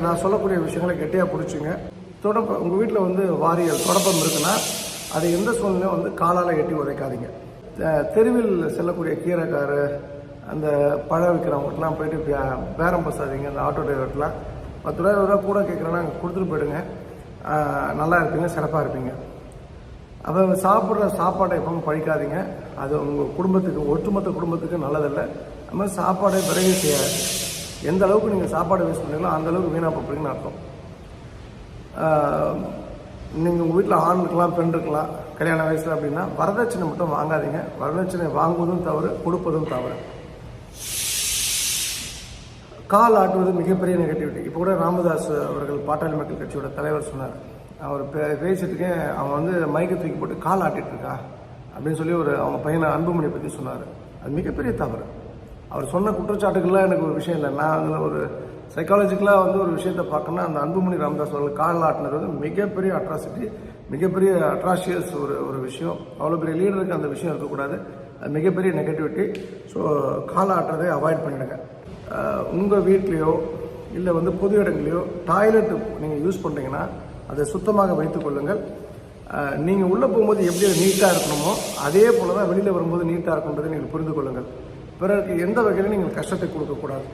நான் சொல்லக்கூடிய விஷயங்களை கெட்டியாக பிடிச்சிங்க தொடப்பம் உங்கள் வீட்டில் வந்து வாரியல் தொடப்பம் இருக்குன்னா அதை எந்த சூழ்நிலையும் வந்து காலால் எட்டி உதைக்காதீங்க. தெருவில் செல்லக்கூடிய கீரைக்காரு அந்த பழம் விற்கிறவங்கட்டெலாம் போயிட்டு பே- பேரம் பேசாதீங்க அந்த ஆட்டோ டிரைவர்கிட்டலாம் பத்து ரூபா இருபது ரூபா கூட கேட்குறேன்னா கொடுத்துட்டு போயிடுங்க. நல்லா இருப்பீங்க சிறப்பாக இருப்பீங்க. அப்போ சாப்பிட்ற சாப்பாடை எப்பவும் பழிக்காதீங்க. அது உங்கள் குடும்பத்துக்கு ஒட்டுமொத்த குடும்பத்துக்கு நல்லதில்லை. அது மாதிரி சாப்பாடை பிறகு செய்யாது எந்த அளவுக்கு நீங்கள் சாப்பாடு வேஸ்ட் பண்ணீங்களோ அந்தளவுக்கு வீணாக போகிறீங்கன்னு அர்த்தம். நீங்கள் உங்கள் வீட்டில் ஆண் இருக்கலாம் பெண் இருக்கலாம் கல்யாண வயசில் அப்படின்னா வரதட்சணை மட்டும் வாங்காதீங்க. வரதட்சணை வாங்குவதும் தவறு கொடுப்பதும் தவறு. கால் ஆட்டுவது மிகப்பெரிய நெகட்டிவிட்டி இப்போ கூட ராமதாஸ் அவர்கள் பாட்டாளி மக்கள் கட்சியோட தலைவர் சொன்னார். அவர் பே பேசிட்டுக்கே அவன் வந்து மைக்கை தூக்கி போட்டு கால் ஆட்டிட்டு இருக்கா அப்படின்னு சொல்லி ஒரு அவங்க பையனை அன்புமணி பற்றி சொன்னார். அது மிகப்பெரிய தவறு. அவர் சொன்ன குற்றச்சாட்டுகள்லாம் எனக்கு ஒரு விஷயம் இல்லை. நான் அதில் ஒரு சைக்காலஜிக்கலாக வந்து ஒரு விஷயத்தை பார்க்கணும்னா அந்த அன்புமணி ராமதாஸ் அவர்கள் கால் ஆட்டினது வந்து மிகப்பெரிய அட்ராசிட்டி மிகப்பெரிய அட்ராஷியஸ் ஒரு ஒரு விஷயம். அவ்வளோ பெரிய லீடருக்கு அந்த விஷயம் இருக்கக்கூடாது. அது மிகப்பெரிய நெகட்டிவிட்டி ஸோ கால் ஆட்டுறதை அவாய்ட் பண்ணிடுங்க. உங்கள் வீட்லேயோ இல்லை வந்து பொது இடங்களையோ டாய்லெட் நீங்கள் யூஸ் பண்ணுறீங்கன்னா அதை சுத்தமாக வைத்துக் கொள்ளுங்கள். நீங்கள் உள்ளே போகும்போது எப்படி அது நீட்டாக இருக்கணுமோ அதே போல தான் வெளியில் வரும்போது நீட்டாக இருக்குன்றதை நீங்கள் புரிந்து கொள்ளுங்கள். பிறருக்கு எந்த வகையிலும் நீங்கள் கஷ்டத்தை கொடுக்கக்கூடாது.